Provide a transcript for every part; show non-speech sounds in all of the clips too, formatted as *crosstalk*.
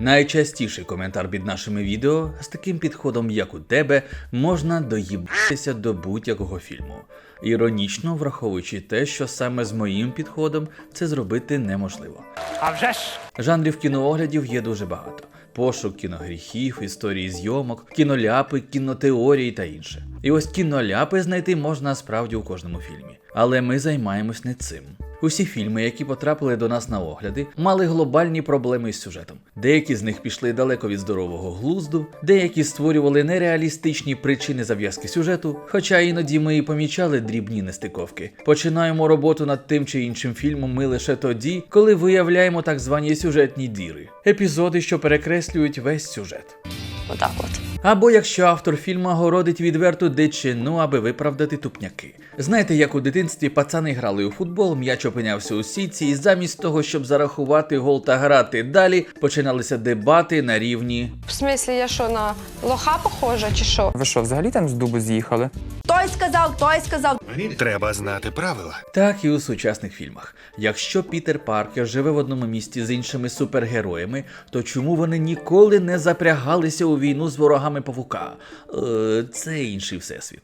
Найчастіший коментар під нашими відео з таким підходом, як у тебе, можна доїбатися до будь-якого фільму. Іронічно враховуючи те, що саме з моїм підходом це зробити неможливо. А вже ж! Жанрів кінооглядів є дуже багато: пошук кіногріхів, історії зйомок, кіноляпи, кінотеорії та інше. І ось кіноляпи знайти можна справді у кожному фільмі. Але ми займаємось не цим. Усі фільми, які потрапили до нас на огляди, мали глобальні проблеми з сюжетом. Деякі з них пішли далеко від здорового глузду, деякі створювали нереалістичні причини зав'язки сюжету, хоча іноді ми і помічали дрібні нестиковки. Починаємо роботу над тим чи іншим фільмом ми лише тоді, коли виявляємо так звані сюжетні діри, епізоди, що перекреслюють весь сюжет. Отак от. Або якщо автор фільму городить відверту дичину, аби виправдати тупняки. Знаєте, як у дитинстві пацани грали у футбол, м'яч опинявся у сітці, і замість того, щоб зарахувати гол та грати далі, починалися дебати на рівні. В смислі, я що, на лоха похожа чи що? Ви що, взагалі там з дубу з'їхали? Той сказав, той сказав. Треба знати правила. Так і у сучасних фільмах. Якщо Пітер Паркер живе в одному місті з іншими супергероями, то чому вони ніколи не запрягалися у війну з ворогами павука? Е, це інший всесвіт.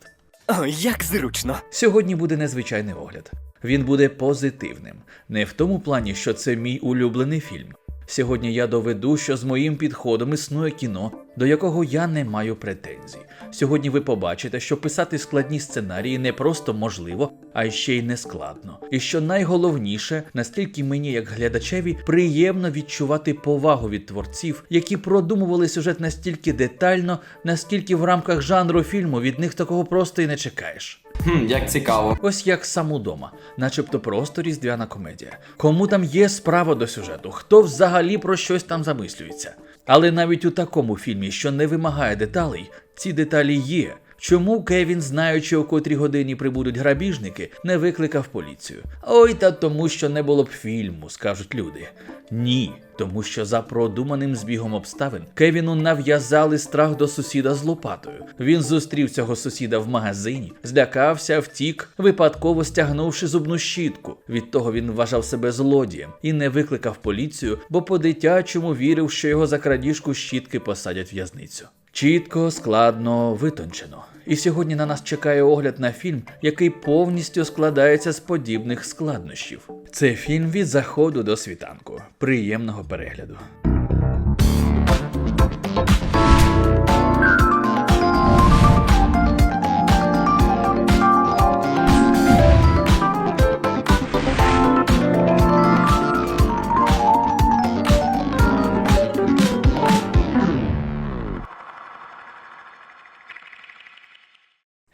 О, як зручно. Сьогодні буде незвичайний огляд. Він буде позитивним, не в тому плані, що це мій улюблений фільм. Сьогодні я доведу, що з моїм підходом існує кіно, до якого я не маю претензій. Сьогодні ви побачите, що писати складні сценарії не просто можливо, а ще й не складно. І що найголовніше, настільки мені, як глядачеві, приємно відчувати повагу від творців, які продумували сюжет настільки детально, наскільки в рамках жанру фільму від них такого просто і не чекаєш. Хм, як цікаво. Ось як сам удома, начебто просто різдвяна комедія. Кому там є справа до сюжету, хто взагалі про щось там замислюється. Але навіть у такому фільмі, що не вимагає деталей, ці деталі є. Чому Кевін, знаючи, о котрій годині прибудуть грабіжники, не викликав поліцію? Ой, та тому, що не було б фільму, скажуть люди. Ні, тому що за продуманим збігом обставин Кевіну нав'язали страх до сусіда з лопатою. Він зустрів цього сусіда в магазині, злякався, втік, випадково стягнувши зубну щітку. Від того він вважав себе злодієм і не викликав поліцію, бо по-дитячому вірив, що його за крадіжку щітки посадять в'язницю. Чітко, складно, витончено. І сьогодні на нас чекає огляд на фільм, який повністю складається з подібних складнощів. Це фільм від заходу до світанку. Приємного перегляду.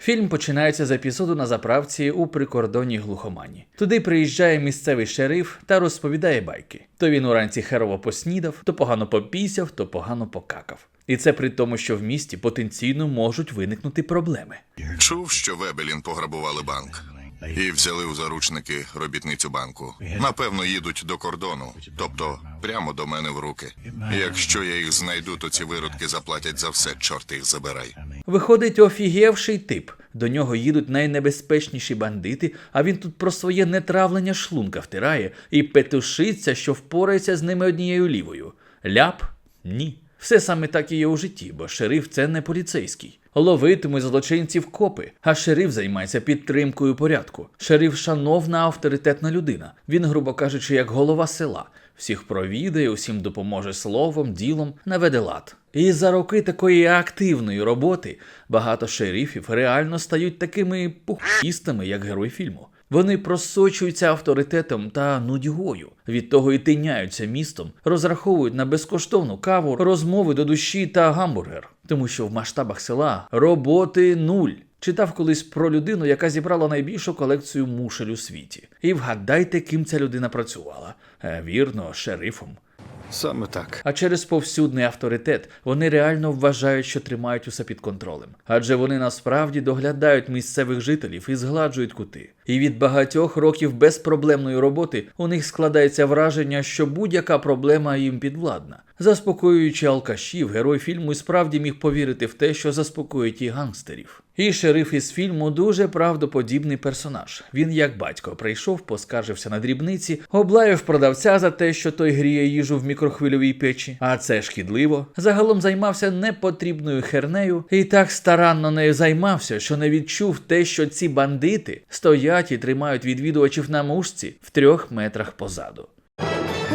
Фільм починається з епізоду на заправці у прикордонній глухомані. Туди приїжджає місцевий шериф та розповідає байки. То він уранці херово поснідав, то погано попісяв, то погано покакав. І це при тому, що в місті потенційно можуть виникнути проблеми. Чув, що Вебелін пограбували банк. І взяли у заручники робітницю банку. Напевно, їдуть до кордону, тобто прямо до мене в руки. Якщо я їх знайду, то ці виродки заплатять за все, чорт їх забирай. Виходить офігевший тип. До нього їдуть найнебезпечніші бандити, а він тут про своє нетравлення шлунка втирає і петушиться, що впорається з ними однією лівою. Ляп? Ні. Все саме так і є у житті, бо шериф це не поліцейський. Ловитимуть злочинців копи, а шериф займається підтримкою порядку. Шериф шановна авторитетна людина. Він, грубо кажучи, як голова села. Всіх провідає, усім допоможе словом, ділом, наведе лад. І за роки такої активної роботи багато шерифів реально стають такими пухістами, як герой фільму. Вони просочуються авторитетом та нудьгою. Від того і тиняються містом, розраховують на безкоштовну каву, розмови до душі та гамбургер. Тому що в масштабах села роботи нуль. Читав колись про людину, яка зібрала найбільшу колекцію мушель у світі. І вгадайте, ким ця людина працювала. Е, вірно, шерифом. Саме так. А через повсюдний авторитет вони реально вважають, що тримають усе під контролем. Адже вони насправді доглядають місцевих жителів і згладжують кути. І від багатьох років безпроблемної роботи у них складається враження, що будь-яка проблема їм підвладна. Заспокоюючи алкашів, герой фільму і справді міг повірити в те, що заспокоїть і гангстерів. І шериф із фільму дуже правдоподібний персонаж. Він, як батько, прийшов, поскаржився на дрібниці, облаяв продавця за те, що той гріє їжу в мікрохвильовій печі, а це шкідливо. Загалом займався непотрібною хернею і так старанно нею займався, що не відчув те, що ці бандити стоять і тримають відвідувачів на мушці в трьох метрах позаду.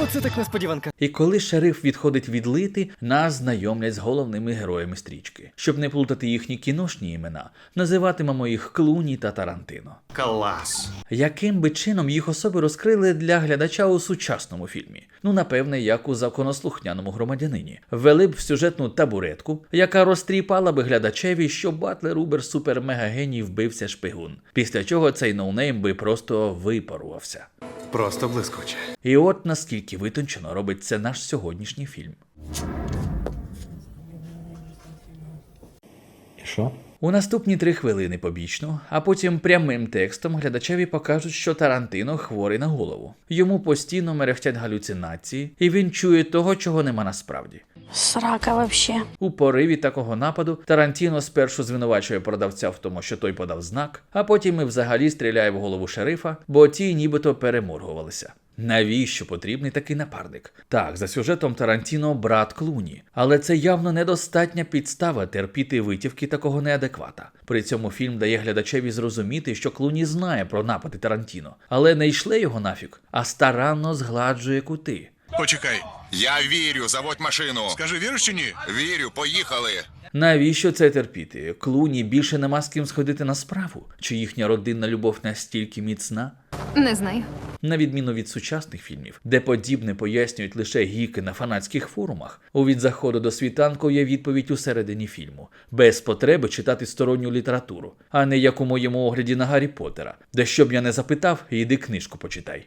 Оце так несподіванка. І коли шериф відходить відлити, нас знайомлять з головними героями стрічки. Щоб не плутати їхні кіношні імена, називатимемо їх Клуні та Тарантино. Клас. Яким би чином їх особи розкрили для глядача у сучасному фільмі? Ну, напевне, як у законослухняному громадянині. Ввели б в сюжетну табуретку, яка розтріпала би глядачеві, що Батлер Убер супер мега геній вбився шпигун. Після чого цей ноунейм би просто випарувався. Просто блискуче. І от наскільки витончено робить це наш сьогоднішній фільм. Що? У наступні три хвилини побічно, а потім прямим текстом глядачеві покажуть, що Тарантино хворий на голову. Йому постійно мерехтять галюцинації, і він чує того, чого нема насправді. Срака вообще. У пориві такого нападу Тарантіно спершу звинувачує продавця в тому, що той подав знак, а потім і взагалі стріляє в голову шерифа, бо ті нібито переморгувалися. Навіщо потрібний такий напарник? Так, за сюжетом Тарантіно брат Клуні, але це явно недостатня підстава терпіти витівки такого неадеквата. При цьому фільм дає глядачеві зрозуміти, що Клуні знає про напади Тарантіно, але не йшле його нафіг, а старанно згладжує кути. Почекай. Я вірю, заводь машину. Скажи, віриш чи ні? Вірю, поїхали. Навіщо це терпіти? Клуні більше нема з ким сходити на справу? Чи їхня родинна любов настільки міцна? Не знаю. На відміну від сучасних фільмів, де подібне пояснюють лише гіки на фанатських форумах, у від заходу до світанку є відповідь у середині фільму, без потреби читати сторонню літературу, а не як у моєму огляді на Гаррі Поттера, де щоб я не запитав, йди книжку почитай.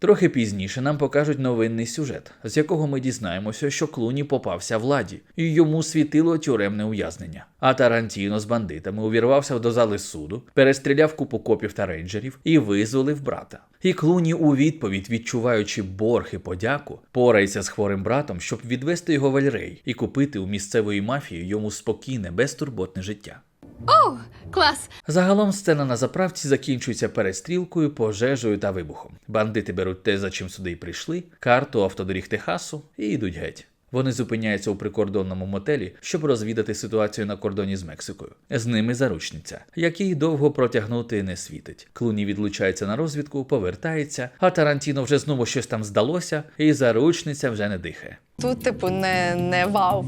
Трохи пізніше нам покажуть новинний сюжет, з якого ми дізнаємося, що Клуні попався владі, і йому світило тюремне ув'язнення. А Тарантіно з бандитами увірвався до зали суду, перестріляв купу копів та рейнджерів і визволив брата. І Клуні у відповідь, відчуваючи борг і подяку, порається з хворим братом, щоб відвести його в Альрей і купити у місцевої мафії йому спокійне, безтурботне життя. Клас. Загалом сцена на заправці закінчується перестрілкою, пожежею та вибухом. Бандити беруть те, за чим сюди й прийшли, карту автодоріг Техасу і йдуть геть. Вони зупиняються у прикордонному мотелі, щоб розвідати ситуацію на кордоні з Мексикою. З ними заручниця, який довго протягнути не світить. Клуні відлучається на розвідку, повертається, а Тарантіно вже знову щось там здалося, і заручниця вже не дихає. Тут, типу, не, не вау.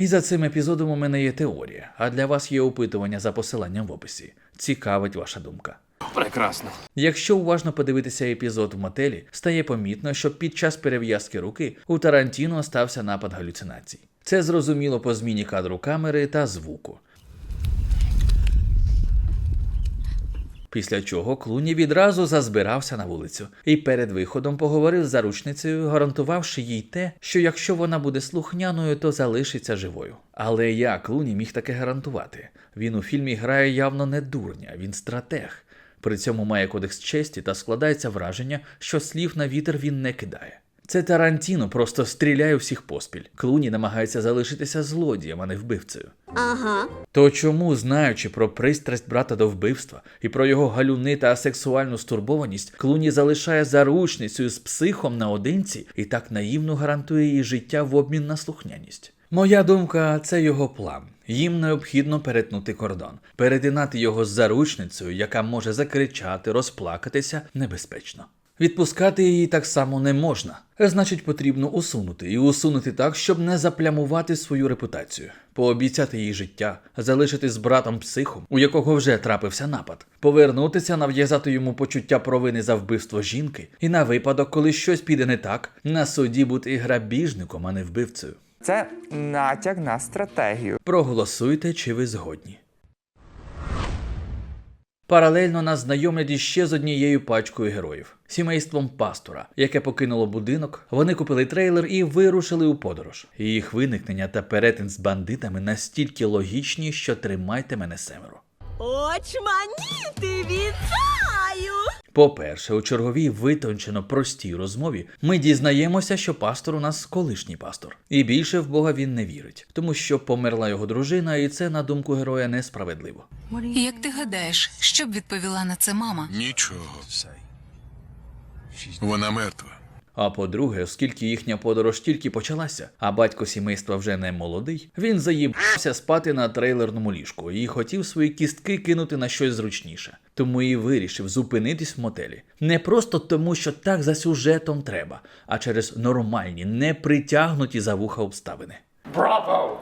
І за цим епізодом у мене є теорія, а для вас є опитування за посиланням в описі. Цікавить ваша думка. Прекрасно. Якщо уважно подивитися епізод в мотелі, стає помітно, що під час перев'язки руки у Тарантіно стався напад галюцинацій. Це зрозуміло по зміні кадру камери та звуку. Після чого Клуні відразу зазбирався на вулицю і перед виходом поговорив з заручницею, гарантувавши їй те, що якщо вона буде слухняною, то залишиться живою. Але як Клуні міг таке гарантувати? Він у фільмі грає явно не дурня, він стратег. При цьому має кодекс честі та складається враження, що слів на вітер він не кидає. Це Тарантіно просто стріляє всіх поспіль. Клуні намагається залишитися злодієм, а не вбивцею. Ага. То чому, знаючи про пристрасть брата до вбивства і про його галюни та сексуальну стурбованість, Клуні залишає заручницею з психом наодинці і так наївно гарантує їй життя в обмін на слухняність? Моя думка, це його план. Їм необхідно перетнути кордон. Перетинати його з заручницею, яка може закричати, розплакатися, небезпечно. Відпускати її так само не можна. Значить, потрібно усунути і усунути так, щоб не заплямувати свою репутацію, пообіцяти їй життя, залишити з братом психом, у якого вже трапився напад, повернутися, нав'язати йому почуття провини за вбивство жінки, і на випадок, коли щось піде не так, на суді бути грабіжником, а не вбивцею. Це натяк на стратегію. Проголосуйте, чи ви згодні. Паралельно нас знайомлять іще з однією пачкою героїв сімейством пастора, яке покинуло будинок. Вони купили трейлер і вирушили у подорож. Їх виникнення та перетин з бандитами настільки логічні, що тримайте мене семеро. Очманіти вітаю! По-перше, у черговій витончено простій розмові ми дізнаємося, що пастор у нас колишній пастор, і більше в Бога він не вірить, тому що померла його дружина, і це, на думку героя, несправедливо. Як ти гадаєш, що б відповіла на це мама? Нічого. Вона мертва. А по-друге, оскільки їхня подорож тільки почалася, а батько сімейства вже не молодий, він заїбався спати на трейлерному ліжку і хотів свої кістки кинути на щось зручніше. Тому і вирішив зупинитись в мотелі. Не просто тому, що так за сюжетом треба, а через нормальні, не притягнуті за вуха обставини. Браво!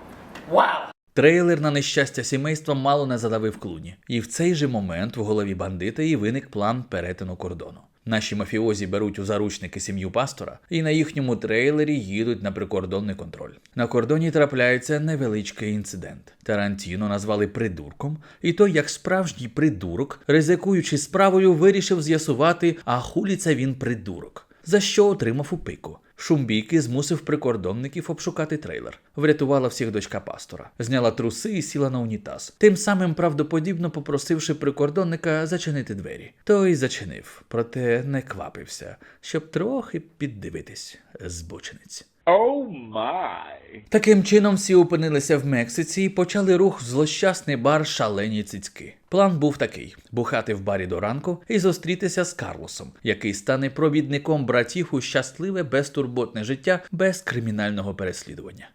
Трейлер на нещастя сімейства мало не задавив клуні, і в цей же момент в голові бандита і виник план перетину кордону. Наші мафіозі беруть у заручники сім'ю пастора і на їхньому трейлері їдуть на прикордонний контроль. На кордоні трапляється невеличкий інцидент. Тарантіно назвали придурком, і той, як справжній придурок, ризикуючи справою, вирішив з'ясувати, а хуліця він придурок, за що отримав у пику. Шумбійки змусив прикордонників обшукати трейлер. Врятувала всіх дочка пастора, зняла труси і сіла на унітаз, тим самим правдоподібно попросивши прикордонника зачинити двері. Той зачинив, проте не квапився, щоб трохи піддивитись збочинець. Таким чином всі опинилися в Мексиці і почали рух в злощасний бар Шалені цицьки. План був такий: бухати в барі до ранку і зустрітися з Карлосом, який стане провідником братів у щасливе безтурботне життя без кримінального переслідування.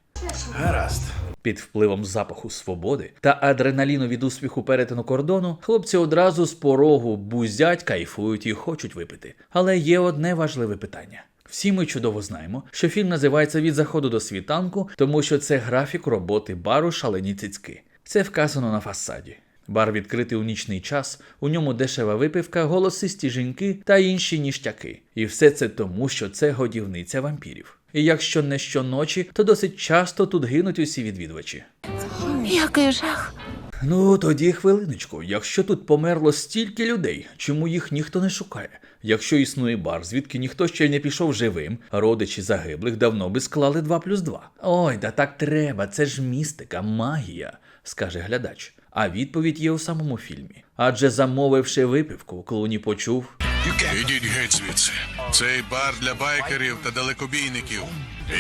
Гаразд. Під впливом запаху свободи та адреналіну від успіху перетину кордону, хлопці одразу з порогу бузять, кайфують і хочуть випити. Але є одне важливе питання. Всі ми чудово знаємо, що фільм називається від заходу до світанку, тому що це графік роботи бару шалені цицьки. Це вказано на фасаді. Бар відкритий у нічний час, у ньому дешева випивка, голосисті жінки та інші ніштяки. І все це тому, що це годівниця вампірів. І якщо не щоночі, то досить часто тут гинуть усі відвідувачі. Який жах. Ну тоді хвилиночку. Якщо тут померло стільки людей, чому їх ніхто не шукає? Якщо існує бар, звідки ніхто ще не пішов живим, родичі загиблих давно би склали 2 плюс 2. Ой, да так треба, це ж містика, магія, скаже глядач. А відповідь є у самому фільмі. Адже замовивши випивку, Клуні почув. Ідіть геть звідси. Цей бар для байкерів та далекобійників.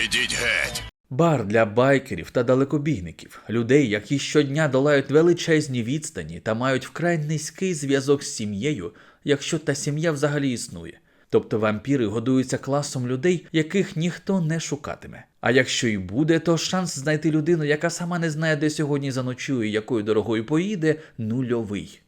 Ідіть геть. Бар для байкерів та далекобійників, людей, які щодня долають величезні відстані та мають вкрай низький зв'язок з сім'єю, якщо та сім'я взагалі існує. Тобто вампіри годуються класом людей, яких ніхто не шукатиме. А якщо і буде, то шанс знайти людину, яка сама не знає, де сьогодні заночує, якою дорогою поїде, нульовий.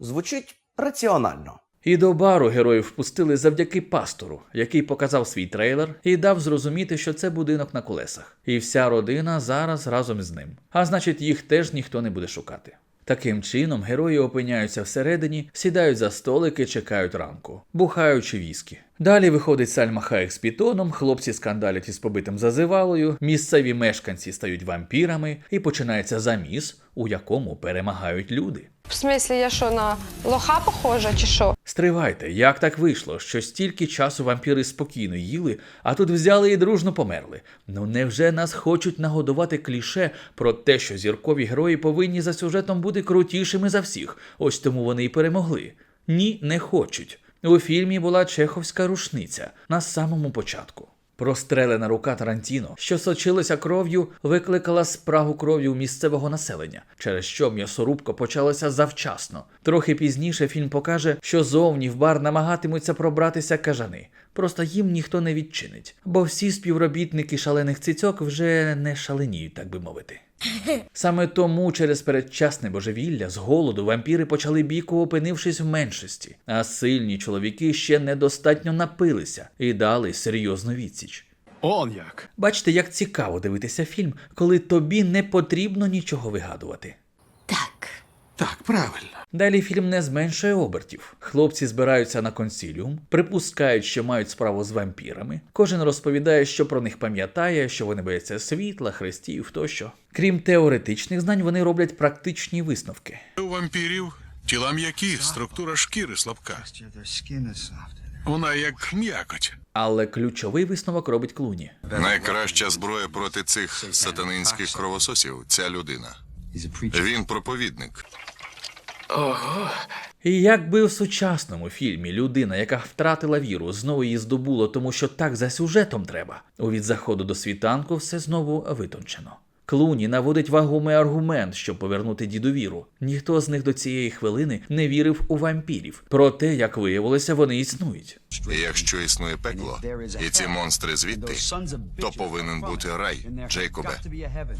Звучить раціонально. І до бару героїв впустили завдяки пастору, який показав свій трейлер і дав зрозуміти, що це будинок на колесах. І вся родина зараз разом з ним. А значить, їх теж ніхто не буде шукати. Таким чином, герої опиняються всередині, сідають за столики, чекають ранку, бухаючи віскі. Далі виходить Сальма Хаєк з пітоном, хлопці скандалять із побитим зазивалою, місцеві мешканці стають вампірами, і починається заміс, у якому перемагають люди. В смислі, я що, на лоха похожа чи що? Стривайте, як так вийшло, що стільки часу вампіри спокійно їли, а тут взяли і дружно померли. Ну невже нас хочуть нагодувати кліше про те, що зіркові герої повинні за сюжетом бути крутішими за всіх, ось тому вони і перемогли? Ні, не хочуть. У фільмі була чеховська рушниця на самому початку. Прострелена рука Тарантіно, що сочилася кров'ю, викликала спрагу кров'ю місцевого населення, через що м'ясорубка почалася завчасно. Трохи пізніше фільм покаже, що зовні в бар намагатимуться пробратися кажани. Просто їм ніхто не відчинить, бо всі співробітники шалених цицьок вже не шаленіють, так би мовити. *laughs* Саме тому через передчасне божевілля з голоду вампіри почали бійку, опинившись в меншості, а сильні чоловіки ще недостатньо напилися і дали серйозну відсіч. Он як. Бачите, як цікаво дивитися фільм, коли тобі не потрібно нічого вигадувати. Так. Правильно. Далі фільм не зменшує обертів. Хлопці збираються на консіліум, припускають, що мають справу з вампірами. Кожен розповідає, що про них пам'ятає, що вони бояться світла, хрестів тощо. Крім теоретичних знань, вони роблять практичні висновки. У вампірів тіла м'які, структура шкіри слабка. Вона як м'якоть. Але ключовий висновок робить Клуні. Найкраща зброя проти цих сатанинських кровососів ця людина. Він проповідник. І якби в сучасному фільмі людина, яка втратила віру, знову її здобула, тому що так за сюжетом треба. У від заходу до світанку все знову витончено. Клуні наводить вагомий аргумент, щоб повернути діду віру. Ніхто з них до цієї хвилини не вірив у вампірів. Проте, як виявилося, вони існують. І якщо існує пекло, і ці монстри звідти, то повинен бути рай, Джейкобе.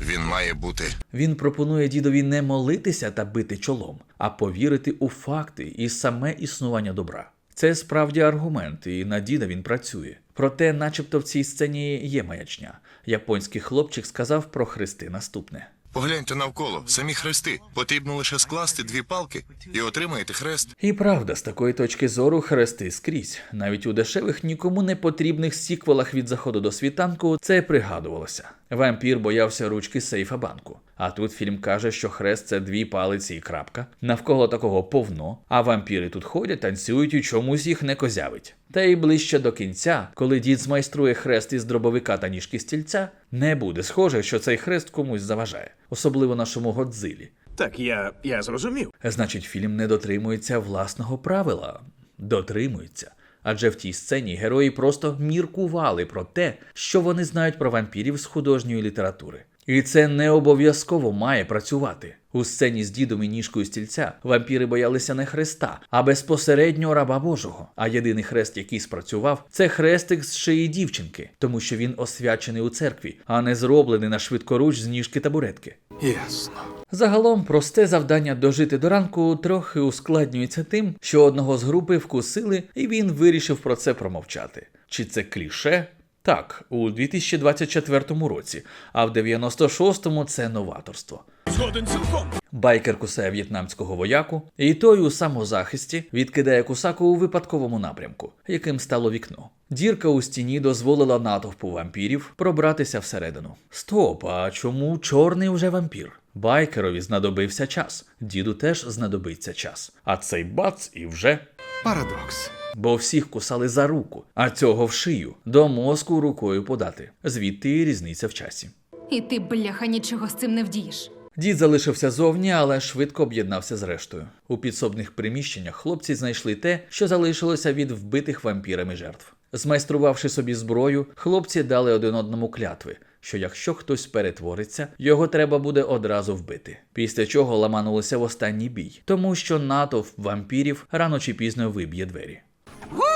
Він має бути. Він пропонує дідові не молитися та бити чолом, а повірити у факти і саме існування добра. Це справді аргумент, і на діда він працює. Проте, начебто, в цій сцені є маячня. Японський хлопчик сказав про хрести наступне. Погляньте навколо, самі хрести. Потрібно лише скласти дві палки і отримаєте хрест. І правда, з такої точки зору хрести скрізь. Навіть у дешевих нікому не потрібних сіквелах від заходу до світанку це пригадувалося. Вампір боявся ручки сейфа банку. А тут фільм каже, що хрест це дві палиці і крапка. Навколо такого повно, а вампіри тут ходять, танцюють і чомусь їх не козявить. Та й ближче до кінця, коли дід змайструє хрест із дробовика та ніжки стільця, не буде схоже, що цей хрест комусь заважає, особливо нашому Годзилі. Так, я, я зрозумів. Значить, фільм не дотримується власного правила. Дотримується. Адже в тій сцені герої просто міркували про те, що вони знають про вампірів з художньої літератури. І це не обов'язково має працювати. У сцені з дідом і ніжкою стільця вампіри боялися не хреста, а безпосередньо раба Божого. А єдиний хрест, який спрацював, це хрестик з шиї дівчинки, тому що він освячений у церкві, а не зроблений на швидкоруч з ніжки табуретки. Ясно. Загалом просте завдання дожити до ранку трохи ускладнюється тим, що одного з групи вкусили, і він вирішив про це промовчати. Чи це кліше? Так, у 2024 році, а в 96-му це новаторство. Згоден цілком. Байкер кусає в'єтнамського вояку, і той у самозахисті відкидає кусаку у випадковому напрямку, яким стало вікно. Дірка у стіні дозволила натовпу вампірів пробратися всередину. Стоп, а чому чорний вже вампір? Байкерові знадобився час, діду теж знадобиться час. А цей бац і вже. Парадокс. Бо всіх кусали за руку, а цього в шию, до мозку рукою подати. Звідти і різниця в часі. І ти, бляха, нічого з цим не вдієш. Дід залишився зовні, але швидко об'єднався з рештою. У підсобних приміщеннях хлопці знайшли те, що залишилося від вбитих вампірами жертв. Змайструвавши собі зброю, хлопці дали один одному клятви, що якщо хтось перетвориться, його треба буде одразу вбити. Після чого ламанулися в останній бій, тому що натовп вампірів рано чи пізно виб'є двері.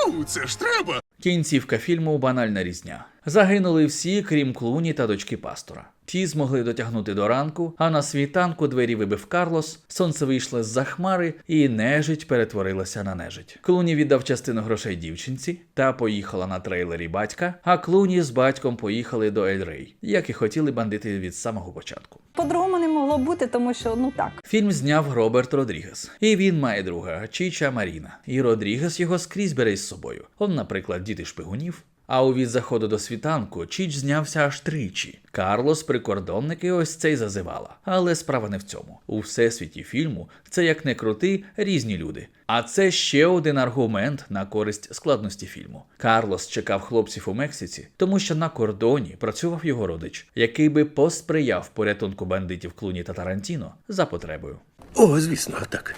Вау, це ж треба. Кінцівка фільму банальна різня. Загинули всі, крім клуні та дочки пастора. Ті змогли дотягнути до ранку, а на світанку двері вибив Карлос, сонце вийшло з-за хмари, і нежить перетворилася на нежить. Клуні віддав частину грошей дівчинці та поїхала на трейлері батька, а клуні з батьком поїхали до Ель-Рей, як і хотіли бандити від самого початку. По-другому не могло бути, тому що ну так. Фільм зняв Роберт Родрігес, і він має друга Чіча Маріна. І Родрігес його скрізь бере із собою. Он, наприклад, діти шпигунів. А у від заходу до світанку Чіч знявся аж тричі. Карлос, прикордонники, ось цей зазивала. Але справа не в цьому. У всесвіті фільму це як не крути різні люди. А це ще один аргумент на користь складності фільму. Карлос чекав хлопців у Мексиці, тому що на кордоні працював його родич, який би посприяв порятунку бандитів Клуні та Тарантіно за потребою. О, звісно, так.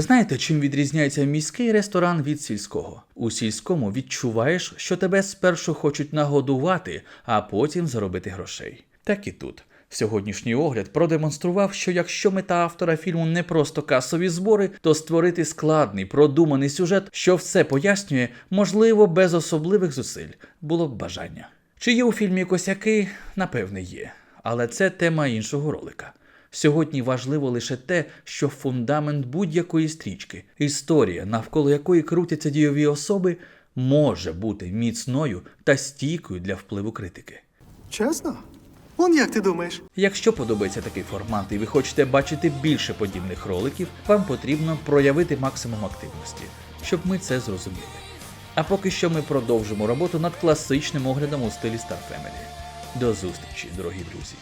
Знаєте, чим відрізняється міський ресторан від сільського? У сільському відчуваєш, що тебе спершу хочуть нагодувати, а потім заробити грошей. Так і тут. Сьогоднішній огляд продемонстрував, що якщо мета автора фільму не просто касові збори, то створити складний, продуманий сюжет, що все пояснює, можливо, без особливих зусиль, було б бажання. Чи є у фільмі косяки? Напевне, є. Але це тема іншого ролика. Сьогодні важливо лише те, що фундамент будь-якої стрічки, історія, навколо якої крутяться дійові особи, може бути міцною та стійкою для впливу критики. Чесно? Он як ти думаєш? Якщо подобається такий формат і ви хочете бачити більше подібних роликів, вам потрібно проявити максимум активності, щоб ми це зрозуміли. А поки що ми продовжимо роботу над класичним оглядом у стилі Star Family. До зустрічі, дорогі друзі!